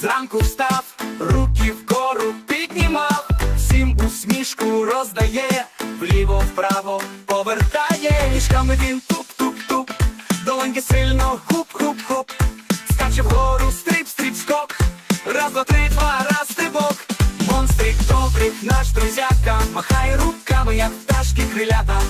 зранку встав, руки вгору піднімав, всім усмішку роздає, вліво, вправо повертає, ніжками він туп-туп-туп, долоньки сильно хуп-хуп-хуп, скаче вгору, стрип-стріп, скок, раз, два, три, два, раз стрибок, монстрик добрий, наш друзяка, махай руками, як пташки крилята.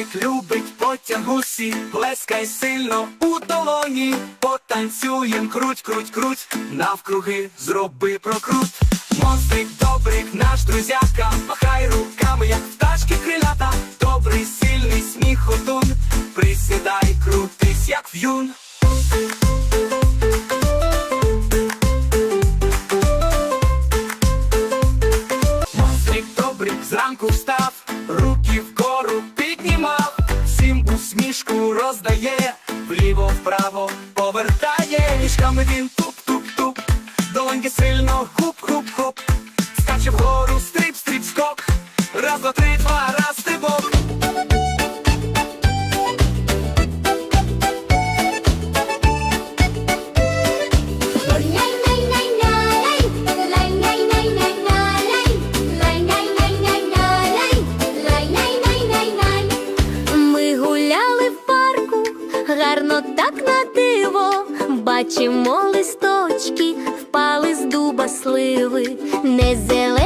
Добрик любить потягусі, плескай сильно у долоні, потанцюєм, круть, круть, круть, навкруги зроби прокрут. Монстрик, добрик, наш друзяка, махай руками, як пташки крилята, добрий, сильний сміхотун, присідай, крутись, як в'юн. Монстрик добрий зранку встав, усмішку роздає, вліво вправо повертає, ніжками він туп-туп-туп, долоньки сильно хуп-хуп-хуп, скаче вгору, стріп, стріп, скок, раз, два, три, два, раз стрибок. Гарно так на диво. Бачимо листочки, впали з дуба сливи, не зелені,